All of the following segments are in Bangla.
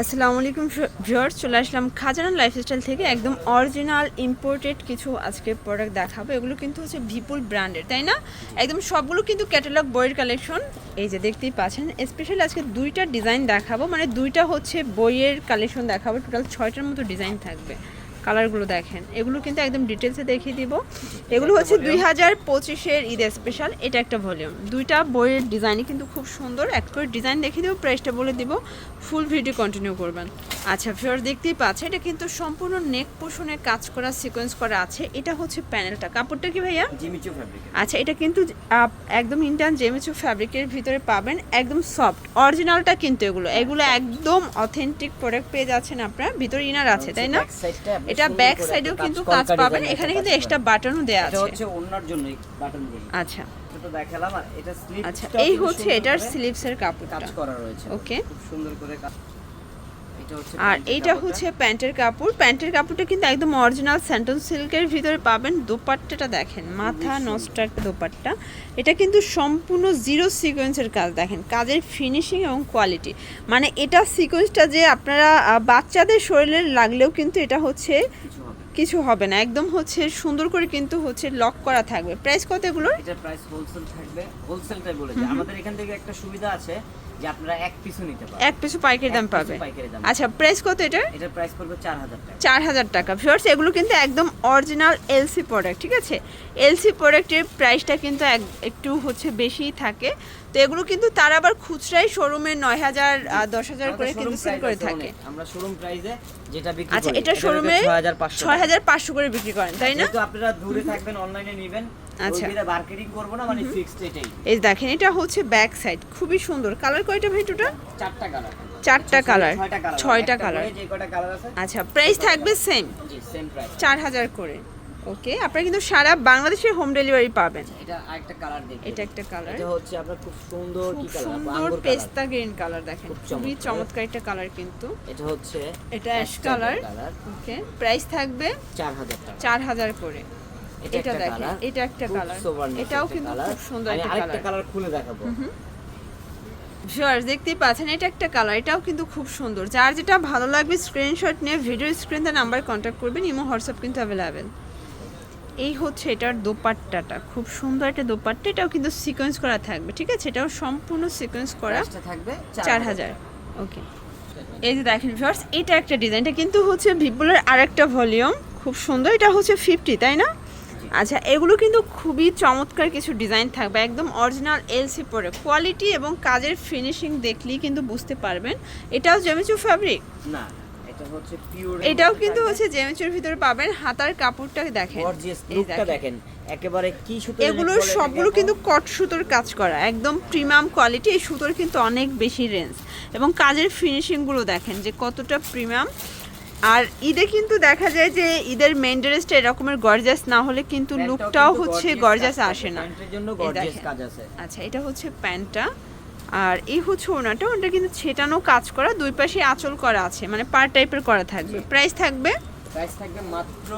আসসালামু আলাইকুম ভিউয়ার্স চলে আসলাম খাজানান লাইফস্টাইল থেকে একদম অরিজিনাল ইম্পোর্টেড কিছু আজকে প্রোডাক্ট দেখাবো। এগুলো কিন্তু হচ্ছে ভিপুল ব্র্যান্ডের তাই না? একদম সবগুলো কিন্তু ক্যাটালগ বইয়ের কালেকশন এই যে দেখতেই পাচ্ছেন স্পেশালি আজকে দুইটা ডিজাইন দেখাবো মানে দুইটা হচ্ছে বইয়ের কালেকশন দেখাবো। টোটাল ছয়টার মতো ডিজাইন থাকবে। কালারগুলো দেখেন। এগুলো কিন্তু একদম ডিটেলসে দেখিয়ে দিব। এগুলো হচ্ছে দুই হাজার পঁচিশের ঈদ স্পেশাল এটা একটা ভলিউম দুইটা বইয়ের ডিজাইনই কিন্তু খুব সুন্দর। এক করে ডিজাইন দেখিয়ে দেবো প্রাইসটা বলে দিব। ফুল ভিডিও কন্টিনিউ করবেন। আচ্ছা ফিওর দেখতেই পাচ্ছে এটা কিন্তু সম্পূর্ণ নেক পোষণে কাজ করা সিকোয়েন্স করা আছে। এটা হচ্ছে প্যানেলটা কাপড়টা কি ভাইয়া? আচ্ছা এটা কিন্তু একদম ইন্ডিয়ান জেমিচু ফ্যাব্রিকের ভিতরে পাবেন। একদম সফট অরিজিনালটা কিন্তু এগুলো। এগুলো একদম অথেন্টিক প্রোডাক্ট পেয়ে যাচ্ছেন আপনার। ভিতরে ইনার আছে তাই না? এটা ব্যাক সাইডেও কিন্তু কাজ পাবেন এখানে কিন্তু এক্সট্রা বাটনও দেওয়া এটা আছে। হচ্ছে ওনার জন্য বাটনগুলো আচ্ছা। তো দেখালাম আর এটা স্লিপ আচ্ছা এই হচ্ছে এটার স্লিপসের কাপড়টা। কাজ করা রয়েছে। ওকে খুব সুন্দর করে কাজ আর এটা এইটা হচ্ছে প্যান্টের কাপড়। প্যান্টের কাপড়টা কিন্তু একদম অরিজিনাল স্যান্টন সিল্কের ভিতরে পাবেন। দোপাট্টাটা দেখেন মাথা নষ্ট একটা দোপাট্টা। এটা কিন্তু সম্পূর্ণ জিরো সিকোয়েন্সের কাজ দেখেন। কাজের ফিনিশিং এবং কোয়ালিটি মানে এটা সিকোয়েন্সটা যে আপনারা বাচ্চাদের শরীরে লাগলেও কিন্তু এটা হচ্ছে কিছু হবে না। একদম হচ্ছে সুন্দর করে কিন্তু হচ্ছে লক করা থাকবে। প্রাইস কত এগুলোর? এটার প্রাইস হোলসেল থাকবে। হোলসেলটাই বলে যে আমাদের এখান থেকে একটা সুবিধা আছে যে আপনারা এক পিসও নিতে পারেন এক পিছু পাইকারি দাম পাবে। আচ্ছা প্রাইস কত এটা এটার প্রাইস পড়বে 4000 টাকা। চার হাজার টাকা। ভিউয়ার্স এগুলো কিন্তু একদম অরিজিনাল এলসি প্রোডাক্ট ঠিক আছে? এলসি প্রোডাক্টের প্রাইসটা কিন্তু এক- একটু হচ্ছে বেশিই থাকে। তো এগুলো কিন্তু তার আবার খুচরাই শোরুমে নয় হাজার দশ হাজার করে কিন্তু সেল করে থাকে। আমরা শোরুম প্রাইসে যেটা বিক্রি আচ্ছা এটা শোরুমে 6500 ছয় হাজার পাঁচশো করে বিক্রি করেন তাই না? যেহেতু আপনারা দূরে থাকবেন অনলাইনে নেবেন। আচ্ছা। আচ্ছা মার্কেটিং করব না মানে ফিক্সড এটাই। এই দেখেন এটা হচ্ছে ব্যাক সাইড খুবই সুন্দর। কালার কয়টা ভাই টোটাল চারটা কালার চারটা কালার ছয়টা কালার ছয়টা কালার যে কয়টা কালার আছে আচ্ছা প্রাইস থাকবে সেম চার হাজার করে। ওকে আপনারা কিন্তু সারা বাংলাদেশে হোম ডেলিভারি পাবেন। এটা আরেকটা কালার দেখুন এটা একটা কালার এটা হচ্ছে আপনার খুব সুন্দর কি কালার সুন্দর পেস্তা গ্রিন কালার দেখেন খুব খুবই চমৎকার। একটা কালার কিন্তু। এটা হচ্ছে এটা ash colour colour okay price থাকবে 4000 টাকা। চার হাজার করে। এটা দেখেন এটা একটা কালার এটাও কিন্তু খুব সুন্দর একটা আরেকটা কালার কালার খুলে দেখাবো। ভিউয়ার্স দেখতেই পাচ্ছেন এটা একটা কালার এটাও কিন্তু খুব সুন্দর। যার যেটা ভালো লাগবে স্ক্রিনশট নিয়ে ভিডিও স্ক্রিনে নাম্বার কন্ট্যাক্ট করবেন ইমো হোয়াটসঅ্যাপ কিন্তু অ্যাভেলেবেল এই হচ্ছে এটার দোপাট্টাটা। খুব সুন্দর একটা দোপাট্টা। এটাও কিন্তু সিকোয়েন্স করা থাকবে ঠিক আছে? এটাও সম্পূর্ণ সিকোয়েন্স করা থাকবে চার হাজার ওকে এই যে দেখেন ভিউয়ার্স এটা একটা ডিজাইনটা কিন্তু হচ্ছে ভিপুলের আরেকটা ভলিউম খুব সুন্দর। এটা হচ্ছে ফিফটি তাই না? আচ্ছা এগুলো কিন্তু খুবই চমৎকার কিছু ডিজাইন থাকবে। একদম অরিজিনাল এলসি পরে। কোয়ালিটি এবং কাজের ফিনিশিং দেখলেই কিন্তু বুঝতে পারবেন। এটাও জেমিচু ফ্যাব্রিক না। এটা হচ্ছে পিওর এটাও কিন্তু হচ্ছে জেমিচুর ভিতরে পাবেন হাতার কাপড়টা দেখেন। গর্জিয়াস লুকটা দেখেন। একেবারে কি সুতো এগুলো সবগুলো কিন্তু কট সুতোর কাজ করা একদম প্রিমিয়াম কোয়ালিটি এই সুতোর কিন্তু অনেক বেশি রেঞ্জ এবং কাজের ফিনিশিংগুলো দেখেন যে কতটা প্রিমিয়াম আর ঈদে কিন্তু দেখা যায় যে ঈদের মেন ড্রেসটা এরকমের গর্জাস না হলে কিন্তু লুকটাও হচ্ছে গর্জাস আসে না। আচ্ছা এটা হচ্ছে প্যান্টটা। আর এই হচ্ছে ওনাটা ওটা কিন্তু ছেটানো কাজ করা দুই পাশে আঁচল করা আছে মানে পার টাইপের করা থাকবে। প্রাইস থাকবে? প্রাইস থাকবে মাত্র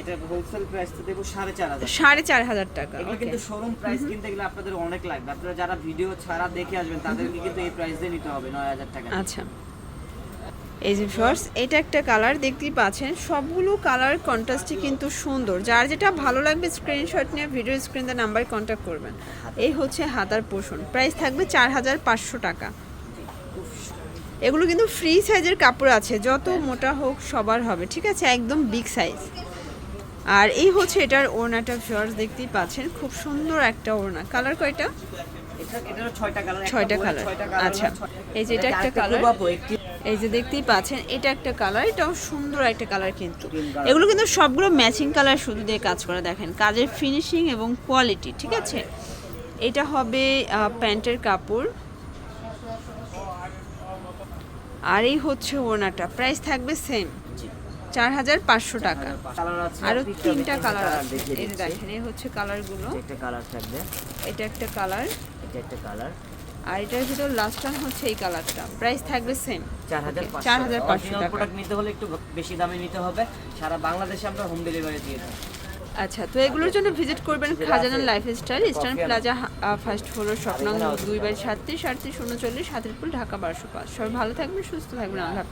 এটা হোলসেল প্রাইস তো দেবো সাড়ে চার হাজার সাড়ে চার হাজার টাকা এগুলো কিন্তু শোরুম প্রাইস কিনতে গেলে আপনাদের অনেক লাগবে। আপনারা যারা ভিডিও ছাড়া দেখে আসবেন তাদেরকে কিন্তু এই প্রাইস দিয়ে নিতে হবে নয় হাজার টাকা। আচ্ছা। এই যে ফার্স এটা একটা কালার দেখতেই পাচ্ছেন। সবগুলো কালার কন্ট্রাস্টই কিন্তু সুন্দর। যার যেটা ভালো লাগবে স্ক্রিনশট নিয়ে ভিডিও স্ক্রিনে নাম্বার কন্ট্যাক্ট করবেন। এই হচ্ছে হাতার পোষণ। প্রাইস থাকবে চার হাজার পাঁচশো টাকা। এগুলো কিন্তু ফ্রি সাইজের কাপড় আছে। যত মোটা হোক সবার হবে। ঠিক আছে? একদম বিগ সাইজ আর এই হচ্ছে এটার ওড়নাটা ফিওর্স দেখতেই পাচ্ছেন। খুব সুন্দর একটা ওড়না। কালার কয়টা? ছয়টা কালার। ছয়টা কালার। আচ্ছা। এই যে এটা একটা কালার। একটি এই যে দেখতেই পাচ্ছেন এটা একটা কালার এটাও সুন্দর একটা কালার কিন্তু। এগুলো কিন্তু সবগুলো ম্যাচিং কালার শুধু দিয়ে কাজ করা দেখেন। কাজের ফিনিশিং এবং কোয়ালিটি ঠিক আছে? এটা হবে প্যান্টের কাপড়। আর এই হচ্ছে ওনাটা প্রাইস থাকবে সেম চার হাজার পাঁচশো টাকা। আরও তিনটা কালার আছে। এই দেখেন এই হচ্ছে কালারগুলো এটা একটা কালার থাকবে। এটা একটা কালার এটা একটা কালার আর এটার ভিতর লাস্ট টাইম হচ্ছে এই কালারটা প্রাইস থাকবে সেম চার হাজার পাঁচশো। টাকা। প্রোডাক্ট নিতে হলে একটু বেশি দামে নিতে হবে। সারা বাংলাদেশে আমরা হোম ডেলিভারি দিয়ে থাকি আচ্ছা তো এগুলোর জন্য ভিজিট করবেন Khazana lifestyle eastern plaza first floor স্বপ্ন দুই বাই সাতত্রিশ আটত্রিশ উনচল্লিশ সাতরিপুল ঢাকা বারোশো পাঁচ। সবাই ভালো থাকবেন সুস্থ থাকবেন আল্লাহ